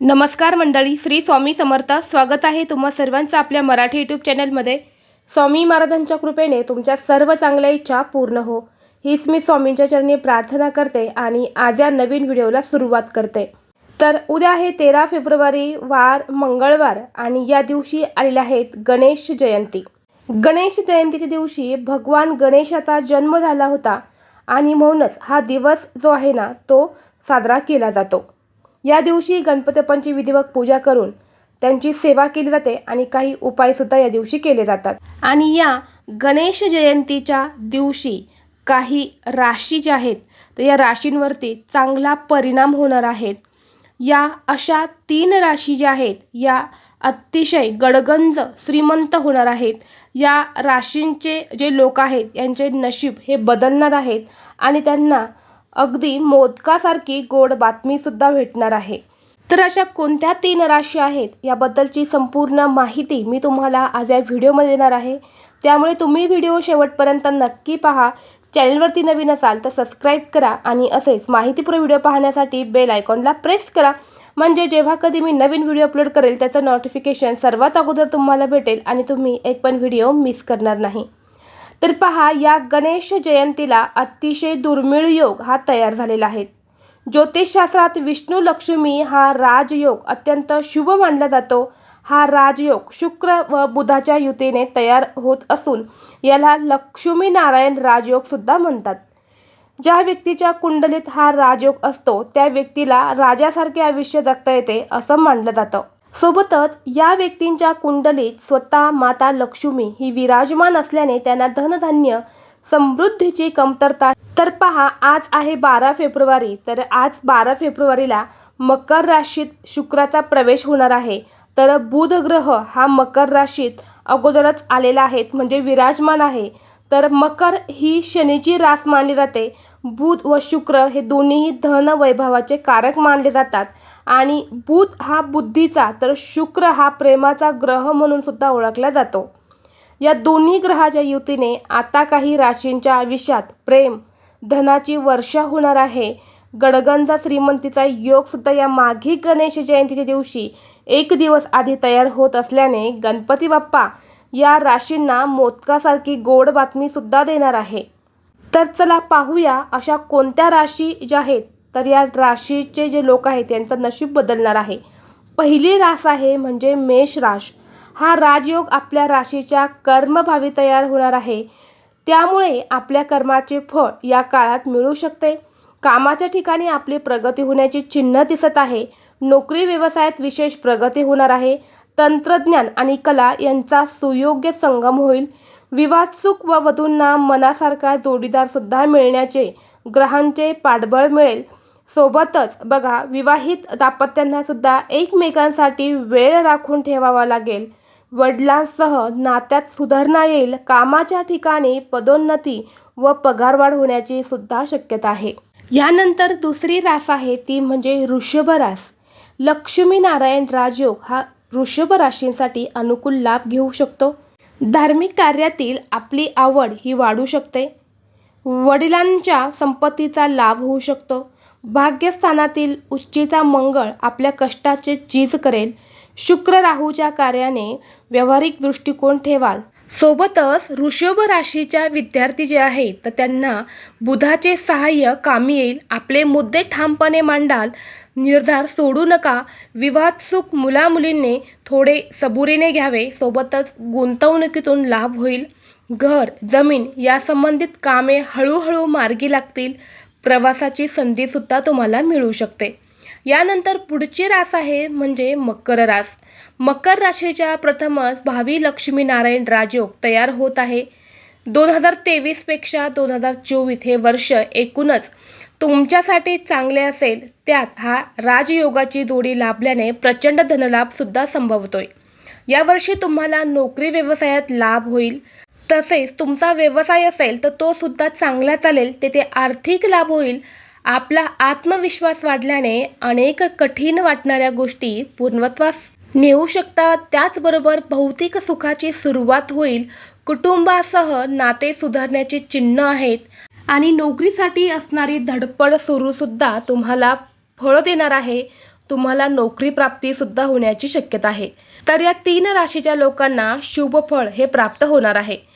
नमस्कार मंडळी श्री स्वामी समर्थ. स्वागत आहे तुम्हा सर्वांचं आपल्या मराठी यूट्यूब चॅनलमध्ये स्वामी महाराजांच्या कृपेने तुमच्या सर्व चांगल्या इच्छा पूर्ण हो. हीच मी स्वामींच्या चरणी प्रार्थना करते आणि आज या नवीन व्हिडिओला सुरुवात करते. तर उद्या आहे तेरा फेब्रुवारी वार मंगळवार आणि या दिवशी आलेल्या आहेत गणेश जयंती. गणेश जयंतीच्या दिवशी भगवान गणेशाचा जन्म झाला होता आणि म्हणूनच हा दिवस जो आहे ना तो साजरा केला जातो. या दिवशी गणपती विधिवत पूजा करून त्यांची सेवा केली जाते आणि काही उपायसुद्धा या दिवशी केले जातात. आणि या गणेश जयंतीच्या दिवशी काही राशी ज्या आहेत तर या राशींवरती चांगला परिणाम होणार आहेत या अशा तीन राशी ज्या आहेत या अतिशय गडगंज श्रीमंत होणार आहेत. या राशींचे जे लोक आहेत यांचे नशीब हे बदलणार आहेत आणि त्यांना अगदी मोदकासारखी गोड बातमीसुद्धा भेटणार आहे. तर अशा कोणत्या तीन राशी आहेत याबद्दलची संपूर्ण माहिती मी तुम्हाला आज या व्हिडिओमध्ये देणार आहे. त्यामुळे तुम्ही व्हिडिओ शेवटपर्यंत नक्की पहा. चॅनलवरती नवीन असाल तर सबस्क्राईब करा आणि असेच माहितीपूर्ण व्हिडिओ पाहण्यासाठी बेल आयकॉनला प्रेस करा. म्हणजे जेव्हा कधी मी नवीन व्हिडिओ अपलोड करेल त्याचं नोटिफिकेशन सर्वात अगोदर तुम्हाला भेटेल आणि तुम्ही एक पण व्हिडिओ मिस करणार नाही. तर पहा या गणेश जयंतीला अतिशय दुर्मिळ योग हा तयार झालेला आहे. ज्योतिषशास्त्रात विष्णू लक्ष्मी हा राजयोग अत्यंत शुभ मानला जातो. हा राजयोग शुक्र व बुधाच्या युतीने तयार होत असून याला लक्ष्मी नारायण राजयोग सुद्धा म्हणतात. ज्या व्यक्तीच्या कुंडलीत हा राजयोग असतो त्या व्यक्तीला राजासारखे आयुष्य जगता येते असं मानलं जातं. सोबतच या व्यक्तींच्या कुंडलीत स्वतः माता लक्ष्मी ही विराजमान असल्याने त्यांना धनधान्य समृद्धीची कमतरता. तर पहा आज आहे बारा फेब्रुवारी तर आज बारा फेब्रुवारीला मकर राशीत शुक्राचा प्रवेश होणार आहे. तर बुध ग्रह हा मकर राशीत अगोदरच आलेला आहे म्हणजे विराजमान आहे. तर मकर ही शनीची रास मानली जाते बुध व शुक्र हे दोन्हीही धन वैभवाचे कारक मानले जातात. आणि बुध हा बुद्धीचा तर शुक्र हा प्रेमाचा ग्रह म्हणून सुद्धा ओळखला जातो. या दोन्ही ग्रहाच्या युतीने आता काही राशींच्या आयुष्यात प्रेम धनाची वर्षा होणार आहे. गडगंजा श्रीमंतीचा योग सुद्धा या माघी गणेश जयंतीच्या दिवशी एक दिवस आधी तयार होत असल्याने गणपती बाप्पा या राशींना मोदकासारखी गोड बातमी सुद्धा देणार आहे. तर चला पाहूया अशा कोणत्या राशी ज्या आहेत. तर या राशीचे जे लोक आहेत त्यांचं नशीब बदलणार आहे. पहिली रास आहे म्हणजे मेष राश. हा राजयोग आपल्या राशीच्या कर्मभावी तयार होणार आहे. त्यामुळे आपल्या कर्माचे फळ या काळात मिळू शकते. कामाच्या ठिकाणी आपली प्रगती होण्याची चिन्ह दिसत आहे. नोकरी व्यवसायात विशेष प्रगती होणार आहे. तंत्रज्ञान आणि कला यांचा सुयोग्य संगम होईल. विवादसुख व वधूंना मनासारखा जोडीदार सुद्धा मिळण्याचे ग्रहांचे पाठबळ मिळेल. सोबतच बघा विवाहित दाम्पत्यांना सुद्धा एकमेकांसाठी वेळ राखून ठेवावा लागेल. वडिलांसह नात्यात सुधारणा येईल. कामाच्या ठिकाणी पदोन्नती व पगारवाढ होण्याची सुद्धा शक्यता आहे. यानंतर दुसरी रास आहे ती म्हणजे ऋषभरास रास. लक्ष्मीनारायण राजयोग हा वृषभ राशींसाठी अनुकूल लाभ घेऊ शकतो. धार्मिक कार्यातील आपली आवड ही वाढू शकते. वडिलांच्या संपत्तीचा लाभ होऊ शकतो. भाग्यस्थानातील उच्चीचा मंगळ आपल्या कष्टाचे चीज करेल. शुक्र राहूच्या कार्याने व्यावहारिक दृष्टिकोन ठेवाल. सोबतच वृषभ राशीच्या विद्यार्थी जे आहेत तर त्यांना बुधाचे सहाय्य कामी येईल. आपले मुद्दे ठामपणे मांडाल. निर्धार सोडू नका. विवादसुख मुलामुलींनी थोडे सबुरीने घ्यावे. सोबतच गुंतवणुकीतून लाभ होईल. घर जमीन या संबंधित कामे हळूहळू मार्गी लागतील. प्रवासाची संधीसुद्धा तुम्हाला मिळू शकते. यानंतर पुढची रास आहे म्हणजे मकर रास. मकर राशीच्या प्रथमच भावी लक्ष्मीनारायण राजयोग तयार होत आहे. दोन हजार तेवीसपेक्षा दोन हजार चोवीस हे वर्ष एकूणच तुमच्यासाठी चांगले असेल त्यात हा राजयोगाची जोडी लाभल्याने प्रचंड धनलाभसुद्धा संभवतोय. यावर्षी तुम्हाला नोकरी व्यवसायात लाभ होईल. तसेच तुमचा व्यवसाय असेल तर तो सुद्धा चांगला चालेल तेथे आर्थिक लाभ होईल. आपला आत्मविश्वास वाढल्याने अनेक कठीण वाटणाऱ्या गोष्टी पूर्णत्वास नेऊ शकतात. त्याचबरोबर भौतिक सुखाची सुरुवात होईल. कुटुंबासह नाते सुधारण्याची चिन्ह आहेत. आणि नोकरीसाठी असणारी धडपड सुरूसुद्धा तुम्हाला फळ देणार आहे. तुम्हाला नोकरी प्राप्तीसुद्धा होण्याची शक्यता आहे. तर या तीन राशीच्या लोकांना शुभ फळ हे प्राप्त होणार आहे.